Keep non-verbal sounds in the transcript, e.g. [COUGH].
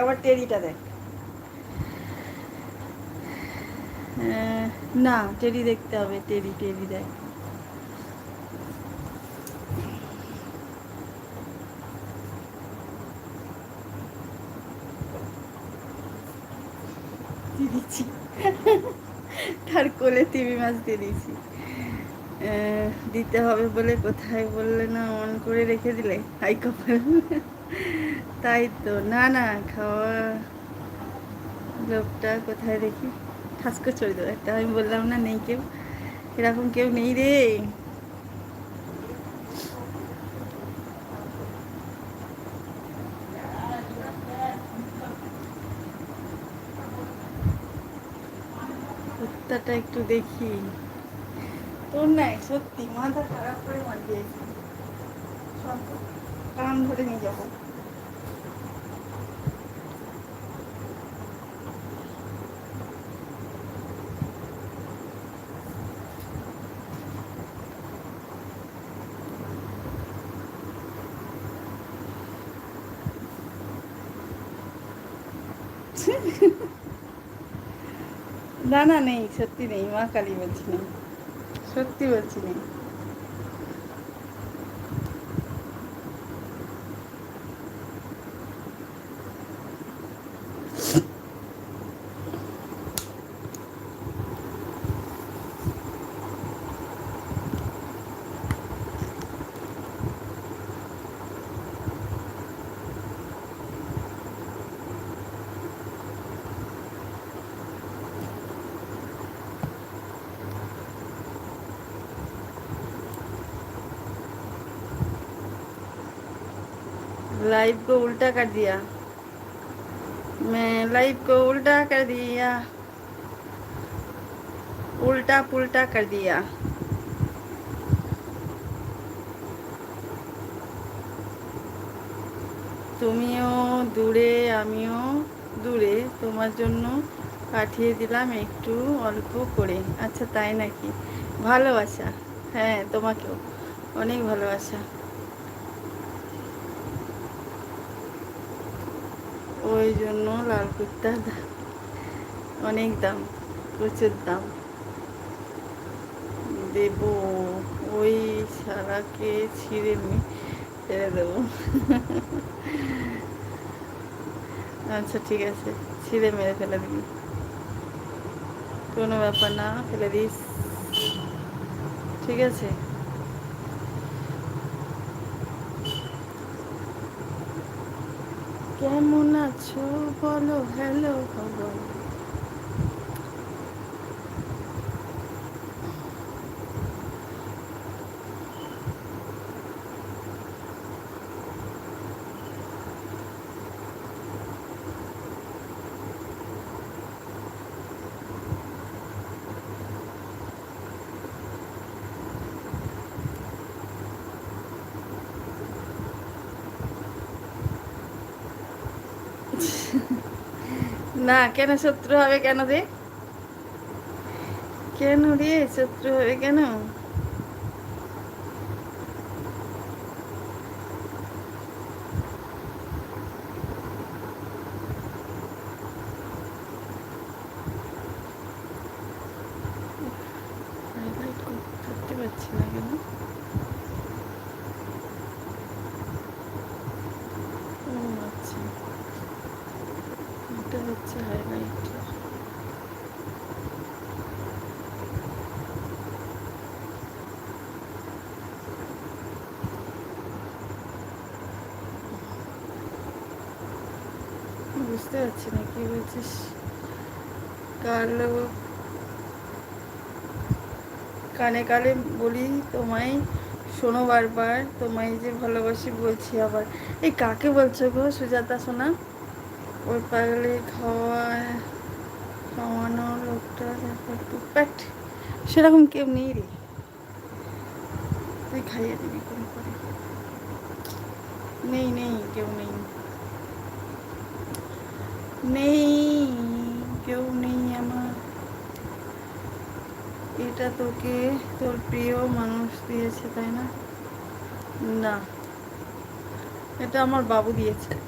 আবার টেরিটা দেখ। না, টেরি দেখতে হবে, টেরি টেরি দেখ। তার কোলে টিভি মাছ দিয়ে দিয়েছি। দিতে হবে বলে কোথায় বললে না অন করে রেখে দিলে। হাই কপাল। তাই তো। না না, খাওয়া লোকটা কোথায় দেখি? ঠাসকে চলে দেবো। একটা আমি বললাম, না, নেই কেউ। এরকম কেউ নেই রে। কুত্তাটা একটু দেখি। তোর নাই সত্যি মাথা খারাপ করে মারিয়েছি কান ধরে নিয়ে যাব। না না নেই সত্যি নেই মা কালী বলছি নেই সত্যি বলছি নেই। लाइव को उल्टा कर दिया मैं लाइव को उल्टा कर दिया उल्टा पुल्टा कर दिया তুমিও দূরে আমিও দূরে তোমার জন্য পাঠিয়ে দিলাম একটু অল্প করে আচ্ছা তাই নাকি ভালোবাসা হ্যাঁ তোমাকেও অনেক ভালোবাসা ওই জন্য লাল কুর্তার দাম অনেক দাম, প্রচুর দাম। দেব, ওই সারাকে ছিঁড়ে ছেড়ে দেবো। আচ্ছা ঠিক আছে, ছিঁড়ে মেরে ফেলে দিবি। কোনো ব্যাপার না, ফেলে দিস। ঠিক আছে? কেমন আছো? বলো হ্যালো খবর। [LAUGHS] না কেন শত্রু হবে কেন রে? কেন রে? শত্রু হবে কেন highlight করতে পারছি না কেন ও আচ্ছা এটা হচ্ছে হাইলাইটার বুঝতে পারছি না, কি বলছিস? কালো কানে কানে বলি তোমায়, শোনো বারবার, তোমায় যে ভালোবাসি বলছি আবার। এই কাকে বলছো গো, সুজাতা সোনা? ওই পাগলে খাওয়া, খাওয়ানো লোকটা সেরকম কেউ নেই রে। তুই খাইয়ে দিবি কোন করে। নেই নেই, কেউ নেই। নেই, কেউ নেই আমার। এটা তোকে তোর প্রিয় মানুষ দিয়েছে, তাই না? না, এটা আমার বাবু দিয়েছে।